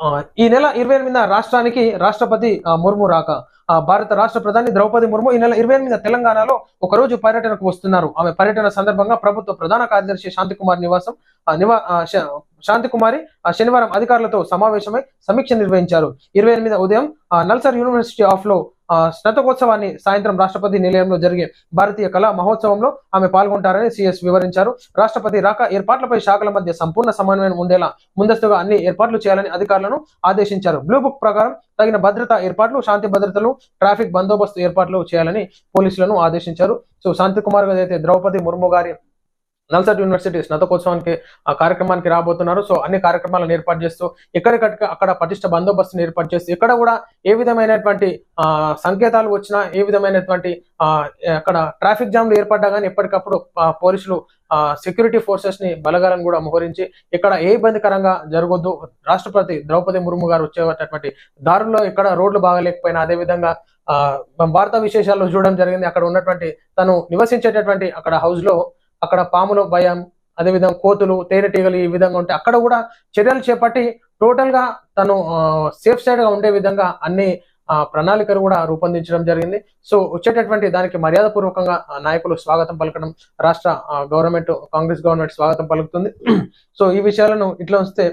ఆ, ఈ నెల ఇరవై ఎనిమిదిన రాష్ట్రానికి రాష్ట్రపతి ఆ, ముర్ము రాక. భారత రాష్ట్ర ప్రధాని ద్రౌపది ముర్ము ఈ నెల ఇరవై ఎనిమిదిన తెలంగాణలో ఒక రోజు పర్యటనకు వస్తున్నారు. ఆమె పర్యటన సందర్భంగా ప్రభుత్వ ప్రధాన కార్యదర్శి శాంతికుమార్ నివాసం నివా శాంతికుమారి ఆ, శనివారం అధికారులతో సమావేశమై సమీక్ష నిర్వహించారు. ఇరవై ఎనిమిది ఉదయం నల్సర్ నల్సార్ యూనివర్సిటీ ఆఫ్లో స్నాతకోత్సవాన్ని సాయంత్రం రాష్ట్రపతి నిలయంలో జరిగే భారతీయ కళా మహోత్సవంలో ఆమె పాల్గొంటారని సిఎస్ వివరించారు. రాష్ట్రపతి రాక ఏర్పాట్లపై శాఖల మధ్య సంపూర్ణ సమన్వయం ఉండేలా ముందస్తుగా అన్ని ఏర్పాట్లు చేయాలని అధికారులను ఆదేశించారు. బ్లూ బుక్ ప్రకారం తగిన భద్రతా ఏర్పాట్లు శాంతి భద్రతలు ట్రాఫిక్ బందోబస్తు ఏర్పాట్లు చేయాలని పోలీసులను ఆదేశించారు. సో శాంతికుమార్ గారు అయితే ద్రౌపది ముర్ము గారి నల్సార్ యూనివర్సిటీ స్నాతకోత్సవానికి ఆ కార్యక్రమానికి రాబోతున్నారు. సో అన్ని కార్యక్రమాలను ఏర్పాటు చేస్తూ ఎక్కడికక్కడ అక్కడ పటిష్ట బందోబస్తును ఏర్పాటు చేస్తూ ఇక్కడ కూడా ఏ విధమైనటువంటి ఆ, సంకేతాలు వచ్చినా ఏ విధమైనటువంటి అక్కడ ట్రాఫిక్ జామ్లు ఏర్పడ్డా కానీ ఎప్పటికప్పుడు ఆ, పోలీసులు సెక్యూరిటీ ఫోర్సెస్ని బలగాలను కూడా మోహరించి ఇక్కడ ఏ ఇబ్బందికరంగా జరగొద్దు. రాష్ట్రపతి ద్రౌపది ముర్ము గారు వచ్చేటటువంటి దారుల్లో ఇక్కడ రోడ్లు బాగలేకపోయినా అదే విధంగా ఆ భారత విశేషాలు చూడడం జరిగింది. అక్కడ ఉన్నటువంటి తను నివసించేటటువంటి అక్కడ హౌస్లో అక్కడ పాముల భయం అదేవిధంగా కోతులు తేనెటీగలు ఈ విధంగా ఉంటే అక్కడ కూడా చర్యలు చేపట్టి టోటల్గా తను సేఫ్ సైడ్గా ఉండే విధంగా అన్ని ప్రణాళికలు కూడా రూపొందించడం జరిగింది. సో వచ్చేటటువంటి దానికి మర్యాదపూర్వకంగా నాయకులు స్వాగతం పలకడం రాష్ట్ర గవర్నమెంట్ కాంగ్రెస్ గవర్నమెంట్ స్వాగతం పలుకుతుంది. సో ఈ విషయాలను ఇట్లా ఉంచితే